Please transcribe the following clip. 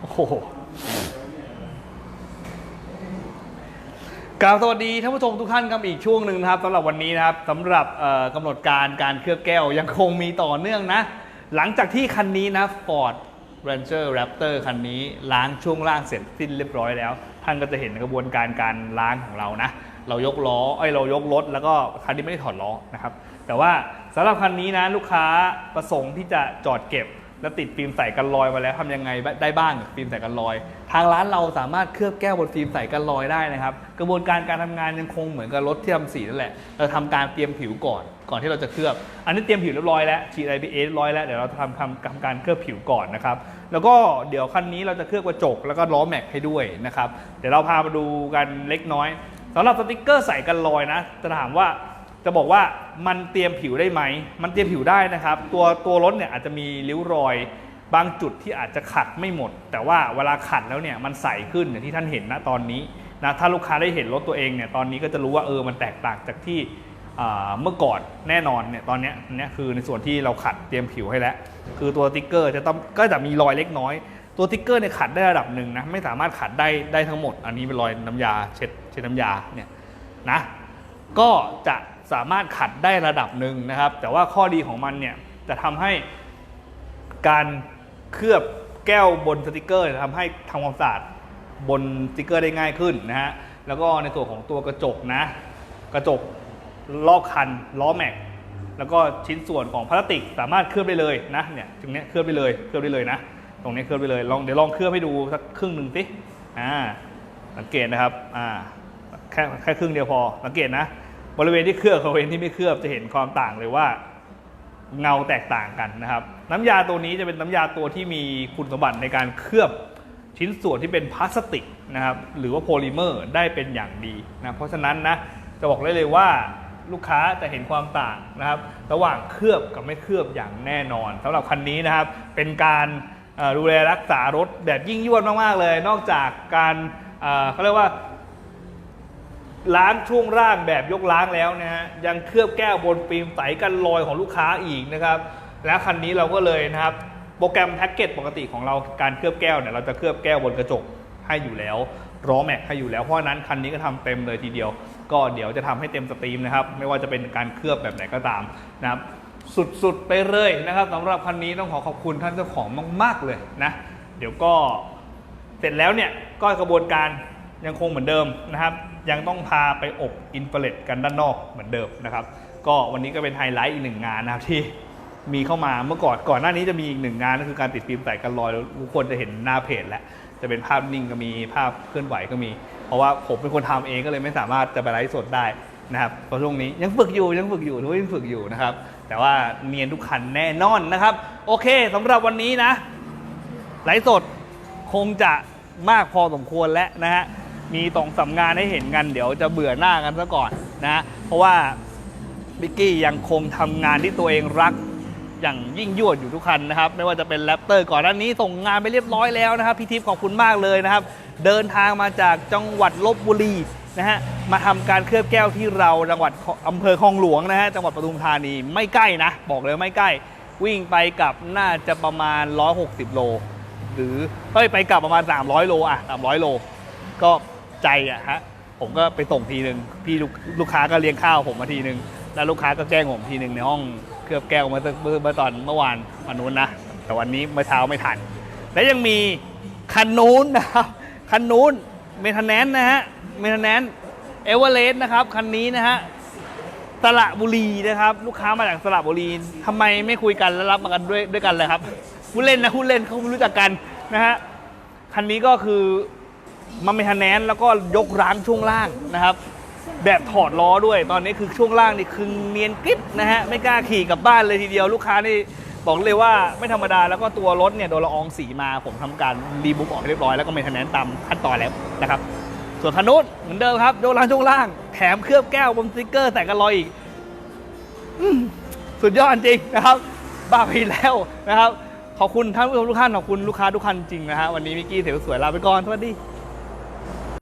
โอ้โหกราบสวัสดีท่านผู้ชมทุกท่านครับอีกช่วงหนึ่งนะครับสำหรับวันนี้นะครับสำหรับกำหนดการการเคลือบแก้วยังคงมีต่อเนื่องนะ หลังจากที่คันนี้นะ Ford Ranger Raptor คันนี้ล้างช่วงล่างเสร็จสิ้นเรียบร้อยแล้ว ท่านก็จะเห็นกระบวนการการล้างของเรานะ เรายกล้อเอ้ยเรายกรถแล้วก็คันนี้ไม่ได้ถอดล้อนะครับแต่ว่าสำหรับคันนี้นะลูกค้าประสงค์ที่จะจอดเก็บ แล้วติดฟิล์มใส่กันรอยมาแล้วทำยังไงได้บ้างฟิล์มใส่กันรอย ทางร้านเราสามารถเคลือบแก้วบนฟิล์มใส่กันรอยได้นะครับ กระบวนการการทำงานยังคงเหมือนกับรถที่ทำสีนั่นแหละ เราทำการเตรียมผิวก่อน ก่อนที่เราจะเคลือบ อันนี้เตรียมผิวเรียบร้อยแล้วฉีด IPA เรียบร้อยแล้วเดี๋ยวเราทำทำทำการเคลือบผิวก่อนนะครับ แล้วก็เดี๋ยวคันนี้เราจะเคลือบกระจกแล้วก็ล้อแม็กให้ด้วยนะครับ เดี๋ยวเราพามาดูกันเล็กน้อยสำหรับสติกเกอร์ใส่กันรอยนะจะถามว่า จะบอกว่ามันเตรียมผิวได้ไหม มันเตรียมผิวได้นะครับ ตัวตัวรถเนี่ยอาจจะมีริ้วรอย บางจุดที่อาจจะขัดไม่หมด แต่ว่าเวลาขัดแล้วเนี่ยมันใสขึ้นอย่างที่ท่านเห็นนะตอนนี้นะถ้าลูกค้าได้เห็นรถตัวเองเนี่ยตอนนี้ก็จะรู้ว่าเออมันแตกต่างจากที่เมื่อก่อนแน่นอนเนี่ยตอนเนี้ยเนี้ยคือในส่วนที่เราขัดเตรียมผิวให้แล้ว คือตัวติ๊กเกอร์จะต้องก็จะมีรอยเล็กน้อย ตัวติ๊กเกอร์เนี่ยขัดได้ระดับหนึ่งนะไม่สามารถขัดได้ได้ทั้งหมด อันนี้เป็นรอยน้ำยาเช็ดเช็ดน้ำยาเนี่ยนะก็จะ สามารถขัดได้ระดับหนึ่งนะครับ แต่ว่าข้อดีของมันเนี่ยจะทำให้การเคลือบแก้วบนสติกเกอร์ทำให้ทำความสะอาดบนสติกเกอร์ได้ง่ายขึ้นนะฮะแล้วก็ในส่วนของตัวกระจกนะ กระจกลอกคันล้อแม็กแล้วก็ชิ้นส่วนของพลาสติกสามารถเคลือบได้เลยนะเนี่ยตรงนี้เคลือบได้เลยเคลือบได้เลยนะ ตรงนี้เคลือบได้เลยลองเดี๋ยวลองเคลือบให้ดูสักครึ่งหนึ่งสิอ่าสังเกตนะครับอ่าแค่แค่ครึ่งเดียวพอสังเกตนะ บริเวณที่เคลือบกับบริเวณที่ไม่เคลือบจะเห็นความต่างเลยว่าเงาแตกต่างกันนะครับ น้ำยาตัวนี้จะเป็นน้ำยาตัวที่มีคุณสมบัติในการเคลือบชิ้นส่วนที่เป็นพลาสติกนะครับหรือว่าโพลิเมอร์ได้เป็นอย่างดีนะเพราะฉะนั้นนะจะบอกได้เลยว่าลูกค้าจะเห็นความต่างนะครับ ระหว่างเคลือบกับไม่เคลือบอย่างแน่นอนสำหรับคันนี้นะครับ เป็นการดูแลรักษารถแบบยิ่งยวดมาก ๆ เลย นอกจากการเขาเรียกว่า ล้างช่วงล่างแบบยกล้างแล้วนะฮะยังเคลือบแก้วบนฟิล์มใสกันรอยของลูกค้าอีกนะครับแล้วคันนี้เราก็เลยนะครับโปรแกรมแพ็กเกจปกติของเราการเคลือบแก้วเนี่ยเราจะเคลือบแก้วบนกระจกให้อยู่แล้วล้อแม็กให้อยู่แล้วเพราะฉะนั้นคันนี้ก็ทำเต็มเลยทีเดียว ก็เดี๋ยวจะทำให้เต็มสตรีมนะครับไม่ว่าจะเป็นการเคลือบแบบไหนก็ตามนะครับสุดๆไปเลยนะครับสำหรับคันนี้ต้องขอขอบคุณท่านเจ้าของมาก ๆเลยนะเดี๋ยวก็เสร็จแล้วเนี่ยก็กระบวนการยังคงเหมือนเดิมนะครับ ยังต้องพาไปอบอินฟราเรดกันด้านนอกเหมือนเดิมนะครับ ก็วันนี้ก็เป็นไฮไลท์อีกหนึ่งงานนะครับที่มีเข้ามาเมื่อก่อนก่อนหน้านี้จะมีอีกหนึ่งงานก็คือการติดฟิล์มใส่กันรอยทุกคนจะเห็นหน้าเพจแล้วจะเป็นภาพนิ่งก็มีภาพเคลื่อนไหวก็มี เพราะว่าผมเป็นคนทำเองก็เลยไม่สามารถจะไปไลฟ์สดได้นะครับเพราะช่วงนี้ยังฝึกอยู่ยังฝึกอยู่ทุกยังฝึกอยู่นะครับ แต่ว่าเนียนทุกคันแน่นอนนะครับ โอเคสำหรับวันนี้นะไลฟ์สดคงจะมากพอสมควรแล้วนะฮะ มีตองสำงานให้เห็นกัน เดี๋ยวจะเบื่อหน้ากันซะก่อนนะเพราะว่าบิกกี้ยังคงทำงานที่ตัวเองรักอย่างยิ่งยวดอยู่ทุกคันนะครับ ไม่ว่าจะเป็นแรปเตอร์ก่อนหน้านี้ส่งงานไปเรียบร้อยแล้วนะครับพี่ทิพย์ขอบคุณมากเลยนะครับ เดินทางมาจากจังหวัดลบบุรีนะฮะมาทำการเคลือบแก้วที่เราจังหวัดอำเภอคลองหลวงนะฮะจังหวัดปทุมธานีไม่ใกล้นะ บอกเลยไม่ใกล้ วิ่งไปกลับน่าจะประมาณ 160 โล หรือเฮ้ยไปกลับประมาณ 300 โลอะ300 โล ก็ ใจอะฮะผมก็ไปส่งทีหนึ่งพี่ลูกลูกค้าก็เลี้ยงข้าวผมมาทีหนึ่งแล้วลูกค้าก็แจ้งผมทีหนึ่งในห้องเคลือบแก้วเมื่อเมื่อตอนเมื่อวานวันนู้นนะแต่วันนี้เมื่อเช้าไม่ทัน และยังมีคันนู้นนะครับคันนู้นเมทแนนนะฮะเมทแนนเอเวอเรสต์นะครับคันนี้นะฮะสระบุรีนะครับ ลูกค้ามาจากสระบุรีทำไมไม่คุยกันแล้วรับมากันด้วยด้วยกันเลยครับผู้เล่นนะผู้เล่นเขาไม่รู้จักกันนะฮะคันนี้ก็คือ มันไม่ทันแนนแล้วก็ยกร้างช่วงล่างนะครับ แบบถอดล้อด้วยตอนนี้คือช่วงล่างนี่คือเนียนกริบนะฮะไม่กล้าขี่กลับบ้านเลยทีเดียวลูกค้านี่บอกเลยว่าไม่ธรรมดาแล้วก็ตัวรถเนี่ยโดนละอองสีมาผมทำการรีบุ๊กออกเรียบร้อยแล้วก็ไม่ทันแนนตามขั้นตอนแล้วนะครับ ส่วนคันนู้นเหมือนเดิมครับยกล่างช่วงล่าง แถมเคลือบแก้วบนสติกเกอร์ใส่กันรอยอีกอสุดยอดจริงนะครับ บ้าไปแล้วนะครับขอบคุณท่านผู้ชมทุกท่านขอบคุณลูกค้าทุกท่านจริงนะฮะวันนี้มิกกี้เสียวสวยลาไปก่อนสวัสดี